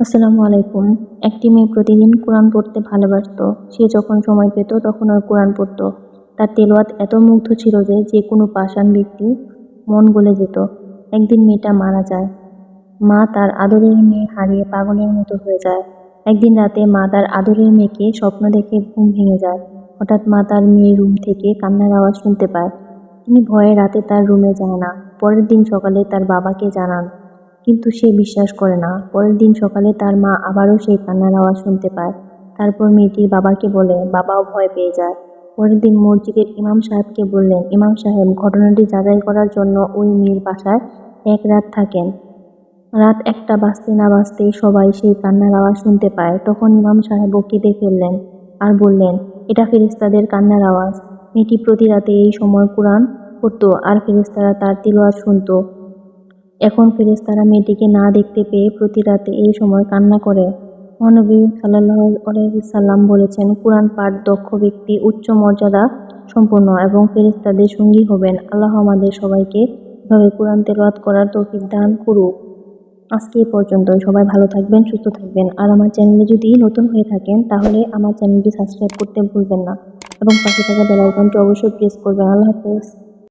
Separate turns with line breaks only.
আসসালামু আলাইকুম। একটি মেয়ে প্রতিদিন কোরআন পড়তে ভালোবাসতো। সে যখন সময় পেত, তখন আর কোরআন পড়তো। তার তেলোয়াত এত মুগ্ধ ছিল যে যে কোনো পাষাণ ব্যক্তি মন গলে যেত। একদিন মেয়েটা মারা যায়। মা তার আদরের মেয়ে হারিয়ে পাগলের মতো হয়ে যায়। একদিন রাতে মা তার আদরের মেয়েকে স্বপ্ন দেখে ঘুম ভেঙে যায়। হঠাৎ মা তার মেয়ের রুম থেকে কান্নার আওয়াজ শুনতে পায়। তিনি ভয়ে রাতে তার রুমে যায় না। পরের দিন সকালে তার বাবাকে জানান কিন্তু সে বিশ্বাস করে না। পরের দিন সকালে তার মা আবারও সেই কান্নার আওয়াজ শুনতে পায়। তারপর মেয়েটির বাবাকে বলে, বাবাও ভয় পেয়ে যায়। পরের দিন মসজিদের ইমাম সাহেবকে বললেন, ইমাম সাহেব, ঘটনাটি যাচাই করার জন্য ওই মেয়ের বাসায় এক রাত থাকেন। রাত একটা বাজতে না বাজতেই সবাই সেই কান্নার আওয়াজ শুনতে পায়। তখন ইমাম সাহেব কেঁদে ফেললেন আর বললেন, এটা ফেরেস্তাদের কান্নার আওয়াজ। মেয়েটি প্রতি রাতে এই সময় কোরআন পড়তো আর ফেরেস্তারা তার তিলওয়াত শুনতো। এখন ফেরেশতারা মেয়েটিকে না দেখতে পেয়ে প্রতি রাতে এই সময় কান্না করে। মহানবী সাল্লাম বলেছেন, কোরআন পাঠ দক্ষ ব্যক্তি, উচ্চ মর্যাদা সম্পন্ন এবং ফেরেশতাদের সঙ্গী হবেন। আল্লাহ আমাদের সবাইকে এভাবে কোরআন তেলাওয়াত করার তৌফিক দান করুক। আজকে এই পর্যন্তই। সবাই ভালো থাকবেন, সুস্থ থাকবেন। আর আমার চ্যানেলে যদি নতুন হয়ে থাকেন, তাহলে আমার চ্যানেলটি সাবস্ক্রাইব করতে ভুলবেন না। এবং পাশে থাকা বেল আইকনটি অবশ্যই প্রেস করবেন। আল্লাহ হাফেজ।